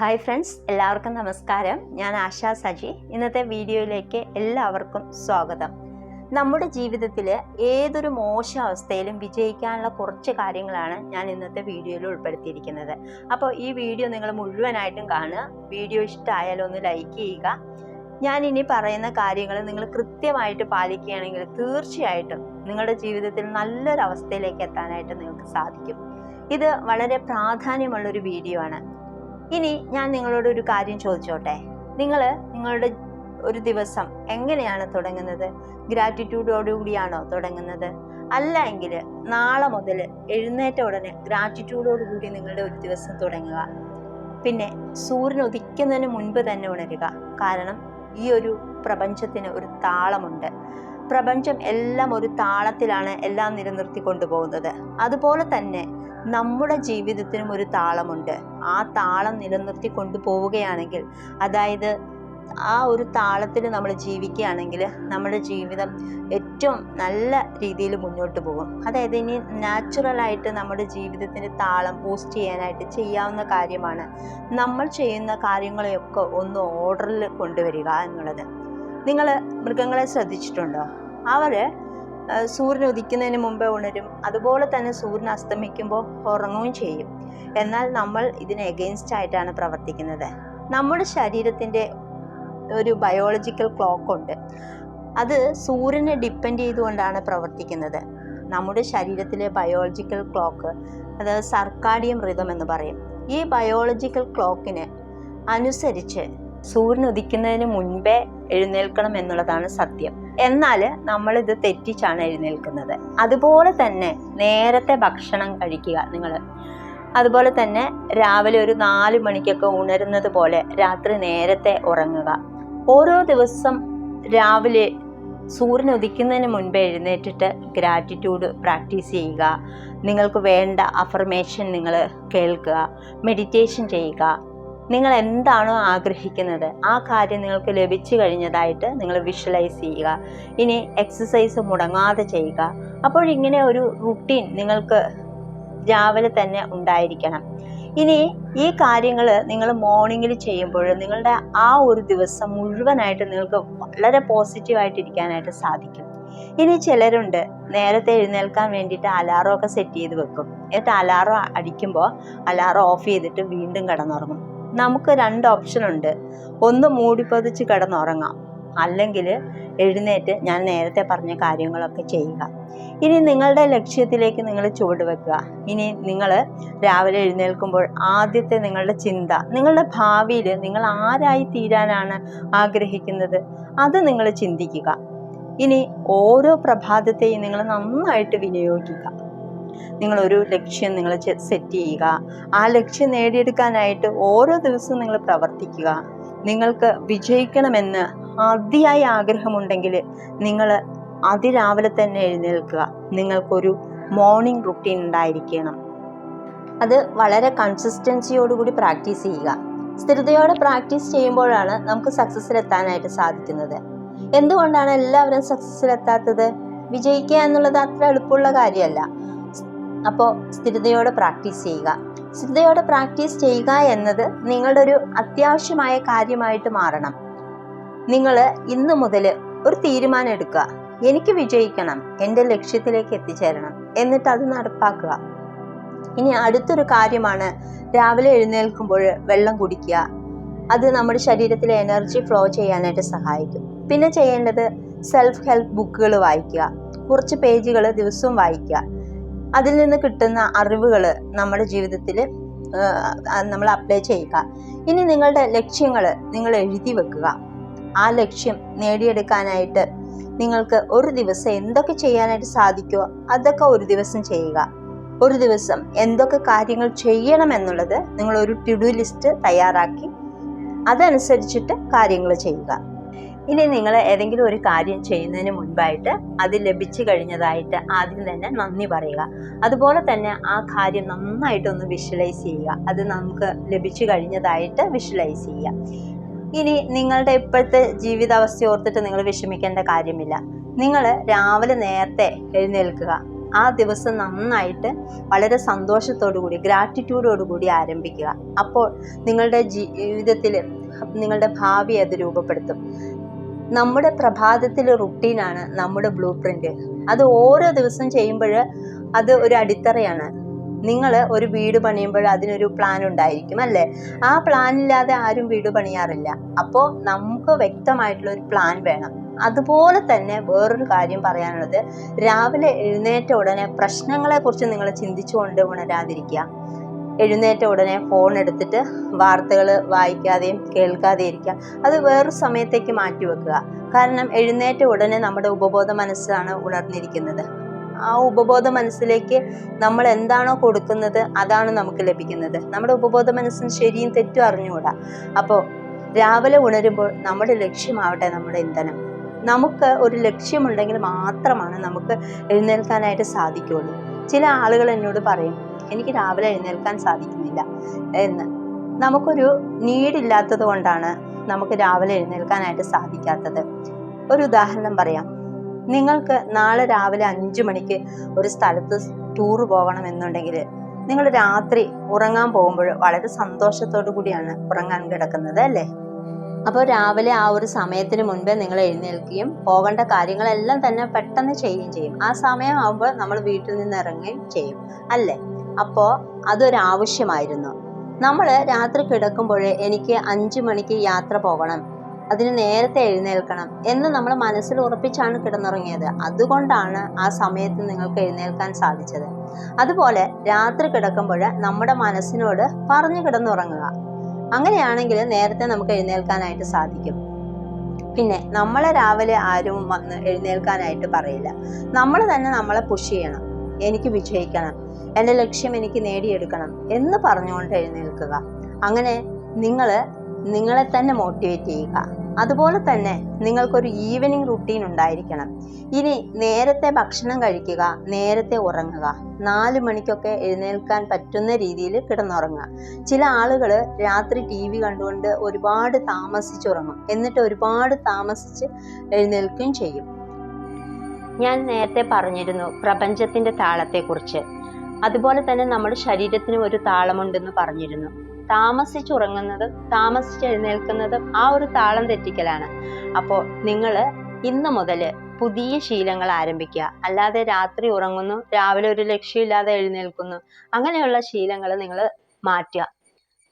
Hi friends എല്ലാവർക്കും നമസ്കാരം. ഞാൻ ആശാ സജി. ഇന്നത്തെ വീഡിയോയിലേക്ക് എല്ലാവർക്കും സ്വാഗതം. നമ്മുടെ ജീവിതത്തിൽ ഏതൊരു മോശ അവസ്ഥയിലും വിജയിക്കാനുള്ള കുറച്ച് കാര്യങ്ങളാണ് ഞാൻ ഇന്നത്തെ വീഡിയോയിൽ ഉൾപ്പെടുത്തിയിരിക്കുന്നത്. അപ്പോൾ ഈ വീഡിയോ നിങ്ങൾ മുഴുവനായിട്ടും കാണുക. വീഡിയോ ഇഷ്ടമായാലും ഒന്ന് ലൈക്ക് ചെയ്യുക. ഞാൻ ഇനി പറയുന്ന കാര്യങ്ങൾ നിങ്ങൾ കൃത്യമായിട്ട് പാലിക്കുകയാണെങ്കിൽ തീർച്ചയായിട്ടും നിങ്ങളുടെ ജീവിതത്തിൽ നല്ലൊരു അവസ്ഥയിലേക്ക് എത്താനായിട്ട് നിങ്ങൾക്ക് സാധിക്കും. ഇത് വളരെ പ്രാധാന്യമുള്ളൊരു വീഡിയോ ആണ്. ഇനി ഞാൻ നിങ്ങളോട് ഒരു കാര്യം ചോദിച്ചോട്ടെ? നിങ്ങൾ നിങ്ങളുടെ ഒരു ദിവസം എങ്ങനെയാണ് തുടങ്ങുന്നത്? ഗ്രാറ്റിറ്റ്യൂഡോടുകൂടിയാണോ തുടങ്ങുന്നത്? അല്ല എങ്കിൽ നാളെ മുതൽ എഴുന്നേറ്റ ഉടനെ ഗ്രാറ്റിറ്റ്യൂഡോടുകൂടി നിങ്ങളുടെ ഒരു ദിവസം തുടങ്ങുക. പിന്നെ സൂര്യൻ ഉദിക്കുന്നതിന് മുൻപ് തന്നെ ഉണരുക. കാരണം ഈ ഒരു പ്രപഞ്ചത്തിന് ഒരു താളമുണ്ട്. പ്രപഞ്ചം എല്ലാം ഒരു താളത്തിലാണ് എല്ലാം നിലനിർത്തി കൊണ്ടുപോകുന്നത്. അതുപോലെ തന്നെ നമ്മുടെ ജീവിതത്തിനും ഒരു താളമുണ്ട്. ആ താളം നിലനിർത്തി കൊണ്ടുപോവുകയാണെങ്കിൽ അതായത് ആ ഒരു താളത്തിൽ നമ്മൾ ജീവിക്കുകയാണെങ്കിൽ നമ്മുടെ ജീവിതം ഏറ്റവും നല്ല രീതിയിൽ മുന്നോട്ട് പോകും. അതായത് ഇനി നാച്ചുറലായിട്ട് നമ്മുടെ ജീവിതത്തിന് താളം ബൂസ്റ്റ് ചെയ്യാനായിട്ട് ചെയ്യാവുന്ന കാര്യമാണ് നമ്മൾ ചെയ്യുന്ന കാര്യങ്ങളെയൊക്കെ ഒന്ന് ഓർഡറിൽ കൊണ്ടുവരിക എന്നുള്ളത്. നിങ്ങൾ മൃഗങ്ങളെ ശ്രദ്ധിച്ചിട്ടുണ്ടോ? അവർ സൂര്യൻ ഉദിക്കുന്നതിന് മുമ്പേ ഉണരും. അതുപോലെ തന്നെ സൂര്യൻ അസ്തമിക്കുമ്പോൾ ഉറങ്ങുകയും ചെയ്യും. എന്നാൽ നമ്മൾ ഇതിന് എഗെയിൻസ്റ്റ് ആയിട്ടാണ് പ്രവർത്തിക്കുന്നത്. നമ്മുടെ ശരീരത്തിന്റെ ഒരു ബയോളജിക്കൽ ക്ലോക്ക് ഉണ്ട്. അത് സൂര്യനെ ഡിപ്പെൻഡ് ചെയ്തുകൊണ്ടാണ് പ്രവർത്തിക്കുന്നത്. നമ്മുടെ ശരീരത്തിലെ ബയോളജിക്കൽ ക്ലോക്ക് അതായത് സർക്കാഡിയം റിതം എന്ന് പറയും. ഈ ബയോളജിക്കൽ ക്ലോക്കിന് അനുസരിച്ച് സൂര്യൻ ഉദിക്കുന്നതിന് മുൻപേ എഴുന്നേൽക്കണം എന്നുള്ളതാണ് സത്യം. എന്നാൽ നമ്മളിത് തെറ്റിച്ചാണ് എഴുന്നേൽക്കുന്നത്. അതുപോലെ തന്നെ നേരത്തെ ഭക്ഷണം കഴിക്കുക നിങ്ങൾ അതുപോലെ തന്നെ രാവിലെ ഒരു നാല് മണിക്കൊക്കെ ഉണരുന്നത് പോലെ രാത്രി നേരത്തെ ഉറങ്ങുക. ഓരോ ദിവസം രാവിലെ സൂര്യൻ ഉദിക്കുന്നതിന് മുൻപ് എഴുന്നേറ്റിട്ട് ഗ്രാറ്റിറ്റ്യൂഡ് പ്രാക്ടീസ് ചെയ്യുക. നിങ്ങൾക്ക് വേണ്ട അഫർമേഷൻ നിങ്ങൾ കേൾക്കുക. മെഡിറ്റേഷൻ ചെയ്യുക. നിങ്ങൾ എന്താണോ ആഗ്രഹിക്കുന്നത് ആ കാര്യം നിങ്ങൾക്ക് ലഭിച്ചു കഴിഞ്ഞതായിട്ട് നിങ്ങൾ വിഷ്വലൈസ് ചെയ്യുക. ഇനി എക്സസൈസ് മുടങ്ങാതെ ചെയ്യുക. അപ്പോൾ ഇങ്ങനെ ഒരു റുട്ടീൻ നിങ്ങൾക്ക് രാവിലെ തന്നെ ഉണ്ടായിരിക്കണം. ഇനി ഈ കാര്യങ്ങൾ നിങ്ങൾ മോർണിംഗിൽ ചെയ്യുമ്പോൾ നിങ്ങളുടെ ആ ഒരു ദിവസം മുഴുവനായിട്ട് നിങ്ങൾക്ക് വളരെ പോസിറ്റീവായിട്ടിരിക്കാനായിട്ട് സാധിക്കും. ഇനി ചിലരുണ്ട് നേരത്തെ എഴുന്നേൽക്കാൻ വേണ്ടിയിട്ട് അലാറം ഒക്കെ സെറ്റ് ചെയ്ത് വെക്കും. എന്നിട്ട് അലാറം അടിക്കുമ്പോൾ അലാറം ഓഫ് ചെയ്തിട്ട് വീണ്ടും കിടന്നുറങ്ങും. നമുക്ക് രണ്ട് ഓപ്ഷൻ ഉണ്ട്. ഒന്ന് മൂടിപ്പതിച്ച് കിടന്നുറങ്ങാം. അല്ലെങ്കിൽ എഴുന്നേറ്റ് ഞാൻ നേരത്തെ പറഞ്ഞ കാര്യങ്ങളൊക്കെ ചെയ്യുക. ഇനി നിങ്ങളുടെ ലക്ഷ്യത്തിലേക്ക് നിങ്ങൾ ചുവടുവെക്കുക ഇനി നിങ്ങൾ രാവിലെ എഴുന്നേൽക്കുമ്പോൾ ആദ്യത്തെ നിങ്ങളുടെ ചിന്ത നിങ്ങളുടെ ഭാവിയിൽ നിങ്ങൾ ആരായി തീരാനാണ് ആഗ്രഹിക്കുന്നത്? അത് നിങ്ങൾ ചിന്തിക്കുക. ഇനി ഓരോ പ്രഭാതത്തെയും നിങ്ങൾ നന്നായിട്ട് വിനിയോഗിക്കുക. നിങ്ങൾ ഒരു ലക്ഷ്യം നിങ്ങൾ സെറ്റ് ചെയ്യുക. ആ ലക്ഷ്യം നേടിയെടുക്കാനായിട്ട് ഓരോ ദിവസവും നിങ്ങൾ പ്രവർത്തിക്കുക. നിങ്ങൾക്ക് വിജയിക്കണമെന്ന് അതിയായ ആഗ്രഹമുണ്ടെങ്കിൽ നിങ്ങൾ അതിരാവിലെ തന്നെ എഴുന്നേൽക്കുക. നിങ്ങൾക്കൊരു മോർണിംഗ് റുട്ടീൻ ഉണ്ടായിരിക്കണം. അത് വളരെ കൺസിസ്റ്റൻസിയോടുകൂടി പ്രാക്ടീസ് ചെയ്യുക. സ്ഥിരതയോടെ പ്രാക്ടീസ് ചെയ്യുമ്പോഴാണ് നമുക്ക് സക്സസ്സിൽ എത്താനായിട്ട് സാധിക്കുന്നത്. എന്തുകൊണ്ടാണ് എല്ലാവരും സക്സസ്സിൽ എത്താത്തത്? വിജയിക്കുക എന്നുള്ളത് അത്ര എളുപ്പമുള്ള കാര്യമല്ല. അപ്പോൾ സ്ഥിരതയോടെ പ്രാക്ടീസ് ചെയ്യുക. സ്ഥിരതയോടെ പ്രാക്ടീസ് ചെയ്യുക എന്നത് നിങ്ങളുടെ ഒരു അത്യാവശ്യമായ കാര്യമായിട്ട് മാറണം. നിങ്ങൾ ഇന്ന് മുതൽ ഒരു തീരുമാനം എടുക്കുക. എനിക്ക് വിജയിക്കണം. എന്റെ ലക്ഷ്യത്തിലേക്ക് എത്തിച്ചേരണം. എന്നിട്ട് അത് നടപ്പാക്കുക. ഇനി അടുത്തൊരു കാര്യമാണ് രാവിലെ എഴുന്നേൽക്കുമ്പോൾ വെള്ളം കുടിക്കുക. അത് നമ്മുടെ ശരീരത്തിലെ എനർജി ഫ്ലോ ചെയ്യാനായിട്ട് സഹായിക്കും. പിന്നെ ചെയ്യേണ്ടത് സെൽഫ് ഹെൽപ്പ് ബുക്കുകൾ വായിക്കുക. കുറച്ച് പേജുകൾ ദിവസവും വായിക്കുക. അതിൽ നിന്ന് കിട്ടുന്ന അറിവുകൾ നമ്മുടെ ജീവിതത്തിൽ നമ്മൾ അപ്ലൈ ചെയ്യുക. ഇനി നിങ്ങളുടെ ലക്ഷ്യങ്ങൾ നിങ്ങൾ എഴുതി വെക്കുക. ആ ലക്ഷ്യം നേടിയെടുക്കാനായിട്ട് നിങ്ങൾക്ക് ഒരു ദിവസം എന്തൊക്കെ ചെയ്യാനായിട്ട് സാധിക്കുമോ അതൊക്കെ ഒരു ദിവസം ചെയ്യുക. ഒരു ദിവസം എന്തൊക്കെ കാര്യങ്ങൾ ചെയ്യണമെന്നുള്ളത് നിങ്ങൾ ഒരു ടുഡു ലിസ്റ്റ് തയ്യാറാക്കി അതനുസരിച്ചിട്ട് കാര്യങ്ങൾ ചെയ്യുക. ഇനി നിങ്ങൾ ഏതെങ്കിലും ഒരു കാര്യം ചെയ്യുന്നതിന് മുൻപായിട്ട് അത് ലഭിച്ചു കഴിഞ്ഞതായിട്ട് ആദ്യം തന്നെ നന്ദി പറയുക. അതുപോലെ തന്നെ ആ കാര്യം നന്നായിട്ടൊന്ന് വിഷ്വലൈസ് ചെയ്യുക. അത് നമുക്ക് ലഭിച്ചു കഴിഞ്ഞതായിട്ട് വിഷ്വലൈസ് ചെയ്യുക. ഇനി നിങ്ങളുടെ ഇപ്പോഴത്തെ ജീവിതാവസ്ഥ ഓർത്തിട്ട് നിങ്ങൾ വിഷമിക്കേണ്ട കാര്യമില്ല. നിങ്ങൾ രാവിലെ നേരത്തെ എഴുന്നേൽക്കുക. ആ ദിവസം നന്നായിട്ട് വളരെ കൂടി ഗ്രാറ്റിറ്റ്യൂഡോടു കൂടി ആരംഭിക്കുക. അപ്പോൾ നിങ്ങളുടെ ജീവിതത്തിൽ നിങ്ങളുടെ ഭാവി അത് രൂപപ്പെടുത്തും. നമ്മുടെ പ്രഭാതത്തിലെ റുട്ടീനാണ് നമ്മുടെ ബ്ലൂ പ്രിന്റ് അത് ഓരോ ദിവസം ചെയ്യുമ്പോൾ അത് ഒരു അടിത്തറയാണ്. നിങ്ങൾ ഒരു വീട് പണിയുമ്പോൾ അതിനൊരു പ്ലാൻ ഉണ്ടായിരിക്കും അല്ലേ? ആ പ്ലാൻ ഇല്ലാതെ ആരും വീട് പണിയാറില്ല. അപ്പോൾ നമുക്ക് വ്യക്തമായിട്ടുള്ള ഒരു പ്ലാൻ വേണം. അതുപോലെ തന്നെ വേറൊരു കാര്യം പറയാനുള്ളത് രാവിലെ എഴുന്നേറ്റ ഉടനെ പ്രശ്നങ്ങളെക്കുറിച്ച് നിങ്ങൾ ചിന്തിച്ചുകൊണ്ട് ഉണരാതിരിക്കുക. എഴുന്നേറ്റ ഉടനെ ഫോൺ എടുത്തിട്ട് വാർത്തകൾ വായിക്കാതെയും കേൾക്കാതെ ഇരിക്കുക. അത് വേറൊരു സമയത്തേക്ക് മാറ്റി വെക്കുക. കാരണം എഴുന്നേറ്റ ഉടനെ നമ്മുടെ ഉപബോധ മനസ്സാണ് ഉണർന്നിരിക്കുന്നത്. ആ ഉപബോധ മനസ്സിലേക്ക് നമ്മൾ എന്താണോ കൊടുക്കുന്നത് അതാണ് നമുക്ക് ലഭിക്കുന്നത്. നമ്മുടെ ഉപബോധ മനസ്സിന് ശരിയും തെറ്റും അറിഞ്ഞുകൂടാ. അപ്പോൾ രാവിലെ ഉണരുമ്പോൾ നമ്മുടെ ലക്ഷ്യമാവട്ടെ നമ്മുടെ ഇന്ധനം. നമുക്ക് ഒരു ലക്ഷ്യമുണ്ടെങ്കിൽ മാത്രമാണ് നമുക്ക് എഴുന്നേൽക്കാനായിട്ട് സാധിക്കുകയുള്ളൂ. ചില ആളുകൾ എന്നോട് പറയും എനിക്ക് രാവിലെ എഴുന്നേൽക്കാൻ സാധിക്കുന്നില്ല. എന്ന്. നമുക്കൊരു നീടില്ലാത്തത് കൊണ്ടാണ് നമുക്ക് രാവിലെ എഴുന്നേൽക്കാനായിട്ട് സാധിക്കാത്തത്. ഒരു ഉദാഹരണം പറയാം. നിങ്ങൾക്ക് നാളെ രാവിലെ അഞ്ചു മണിക്ക് ഒരു സ്ഥലത്ത് ടൂർ പോകണം എന്നുണ്ടെങ്കിൽ നിങ്ങൾ രാത്രി ഉറങ്ങാൻ പോകുമ്പോൾ വളരെ സന്തോഷത്തോടു കൂടിയാണ് ഉറങ്ങാൻ കിടക്കുന്നത് അല്ലേ? അപ്പോൾ രാവിലെ ആ ഒരു സമയത്തിന് മുൻപേ നിങ്ങൾ എഴുന്നേൽക്കുകയും പോകേണ്ട കാര്യങ്ങളെല്ലാം തന്നെ പെട്ടെന്ന് ചെയ്യുകയും ചെയ്യും. ആ സമയമാകുമ്പോൾ നമ്മൾ വീട്ടിൽ നിന്ന് ഇറങ്ങുകയും ചെയ്യും. അല്ലേ? അപ്പോൾ അതൊരാവശ്യമായിരുന്നു നമ്മൾ രാത്രി കിടക്കുമ്പോൾ എനിക്ക് അഞ്ചു മണിക്ക് യാത്ര പോകണം. അതിന് നേരത്തെ എഴുന്നേൽക്കണം എന്ന് നമ്മൾ മനസ്സിൽ ഉറപ്പിച്ചാണ് കിടന്നുറങ്ങിയത്. അതുകൊണ്ടാണ് ആ സമയത്ത് നിങ്ങൾക്ക് എഴുന്നേൽക്കാൻ സാധിച്ചത്. അതുപോലെ രാത്രി കിടക്കുമ്പോൾ നമ്മുടെ മനസ്സിനോട് പറഞ്ഞു കിടന്നുറങ്ങുക. അങ്ങനെയാണെങ്കിൽ നേരത്തെ നമുക്ക് എഴുന്നേൽക്കാനായിട്ട് സാധിക്കും. പിന്നെ നമ്മളെ രാവിലെ ആരും വന്ന് എഴുന്നേൽക്കാനായിട്ട് പറയില്ല. നമ്മൾ തന്നെ നമ്മളെ പുഷ് ചെയ്യണം. എനിക്ക് വിജയിക്കണം. എന്റെ ലക്ഷ്യം എനിക്ക് നേടിയെടുക്കണം എന്ന് പറഞ്ഞുകൊണ്ട് എഴുന്നേൽക്കുക. അങ്ങനെ നിങ്ങൾ നിങ്ങളെ തന്നെ മോട്ടിവേറ്റ് ചെയ്യുക. അതുപോലെ തന്നെ നിങ്ങൾക്കൊരു ഈവനിങ് റുട്ടീൻ ഉണ്ടായിരിക്കണം. ഇനി നേരത്തെ ഭക്ഷണം കഴിക്കുക നേരത്തെ ഉറങ്ങുക നാല് മണിക്കൊക്കെ എഴുന്നേൽക്കാൻ പറ്റുന്ന രീതിയിൽ കിടന്നുറങ്ങുക. ചില ആളുകൾ രാത്രി ടി വി കണ്ടുകൊണ്ട് ഒരുപാട് താമസിച്ചുറങ്ങും. എന്നിട്ട് ഒരുപാട് താമസിച്ച് എഴുന്നേൽക്കുകയും ചെയ്യും. ഞാൻ നേരത്തെ പറഞ്ഞിരുന്നു പ്രപഞ്ചത്തിന്റെ താളത്തെക്കുറിച്ച്. അതുപോലെ തന്നെ നമ്മുടെ ശരീരത്തിന് ഒരു താളമുണ്ടെന്ന് പറഞ്ഞിരുന്നു. താമസിച്ചുറങ്ങുന്നതും താമസിച്ച് എഴുന്നേൽക്കുന്നതും ആ ഒരു താളം തെറ്റിക്കലാണ്. അപ്പോൾ നിങ്ങൾ ഇന്ന് മുതൽ പുതിയ ശീലങ്ങൾ ആരംഭിക്കുക. അല്ലാതെ രാത്രി ഉറങ്ങുന്നു രാവിലെ ഒരു ലക്ഷ്യമില്ലാതെ എഴുന്നേൽക്കുന്നു. അങ്ങനെയുള്ള ശീലങ്ങൾ നിങ്ങൾ മാറ്റുക.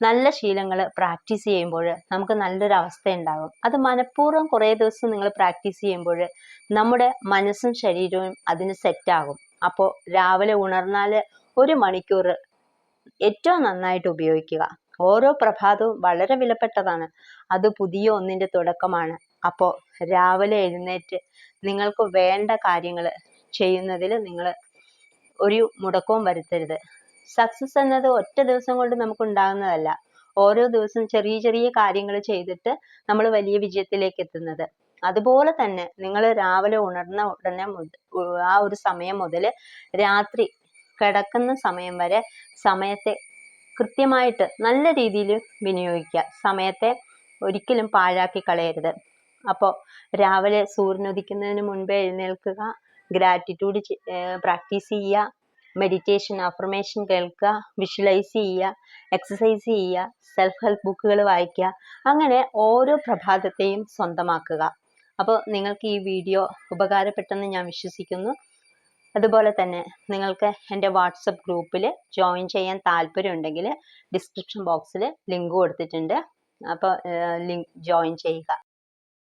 നല്ല ശീലങ്ങൾ പ്രാക്ടീസ് ചെയ്യുമ്പോൾ നമുക്ക് നല്ലൊരു അവസ്ഥ ഉണ്ടാകും അത് മനഃപൂർവം കുറേ ദിവസം നിങ്ങൾ പ്രാക്ടീസ് ചെയ്യുമ്പോൾ നമ്മുടെ മനസ്സും ശരീരവും അതിന് സെറ്റാകും. അപ്പോൾ രാവിലെ ഉണർന്നാൽ ഒരു മണിക്കൂർ ഏറ്റവും നന്നായിട്ട് ഉപയോഗിക്കുക. ഓരോ പ്രഭാതവും വളരെ വിലപ്പെട്ടതാണ്. അത് പുതിയ ഒന്നിന്റെ തുടക്കമാണ്. അപ്പോൾ രാവിലെ എഴുന്നേറ്റ് നിങ്ങൾക്ക് വേണ്ട കാര്യങ്ങൾ ചെയ്യുന്നതിൽ നിങ്ങൾ ഒരു മുടക്കവും വരുത്തരുത്. സക്സസ് എന്നത് ഒറ്റ ദിവസം കൊണ്ട് നമുക്ക് ഉണ്ടാകുന്നതല്ല ഓരോ ദിവസം ചെറിയ ചെറിയ കാര്യങ്ങൾ ചെയ്തിട്ട് നമ്മൾ വലിയ വിജയത്തിലേക്ക് എത്തുന്നത്. അതുപോലെ തന്നെ നിങ്ങൾ രാവിലെ ഉണർന്ന ഉടനെ ആ ഒരു സമയം മുതൽ രാത്രി കിടക്കുന്ന സമയം വരെ സമയത്തെ കൃത്യമായിട്ട് നല്ല രീതിയിൽ വിനിയോഗിക്കുക. സമയത്തെ ഒരിക്കലും പാഴാക്കി കളയരുത്. അപ്പോൾ രാവിലെ സൂര്യൻ ഉദിക്കുന്നതിന് മുൻപേ എഴുന്നേൽക്കുക ഗ്രാറ്റിറ്റ്യൂഡ് പ്രാക്ടീസ് ചെയ്യുക മെഡിറ്റേഷൻ അഫർമേഷൻ കേൾക്കുക വിഷ്വലൈസ് ചെയ്യുക എക്സസൈസ് ചെയ്യുക സെൽഫ് ഹെൽപ്പ് ബുക്കുകൾ വായിക്കുക അങ്ങനെ ഓരോ പ്രഭാതത്തെയും സ്വന്തമാക്കുക. അപ്പോൾ നിങ്ങൾക്ക് ഈ വീഡിയോ ഉപകാരപ്പെട്ടെന്ന് ഞാൻ വിശ്വസിക്കുന്നു. അതുപോലെ തന്നെ നിങ്ങൾക്ക് എന്റെ വാട്സപ്പ് ഗ്രൂപ്പിൽ ജോയിൻ ചെയ്യാൻ താല്പര്യമുണ്ടെങ്കിൽ ഡിസ്ക്രിപ്ഷൻ ബോക്സിൽ ലിങ്ക് കൊടുത്തിട്ടുണ്ട്. അപ്പോൾ ലിങ്ക് ജോയിൻ ചെയ്യുക.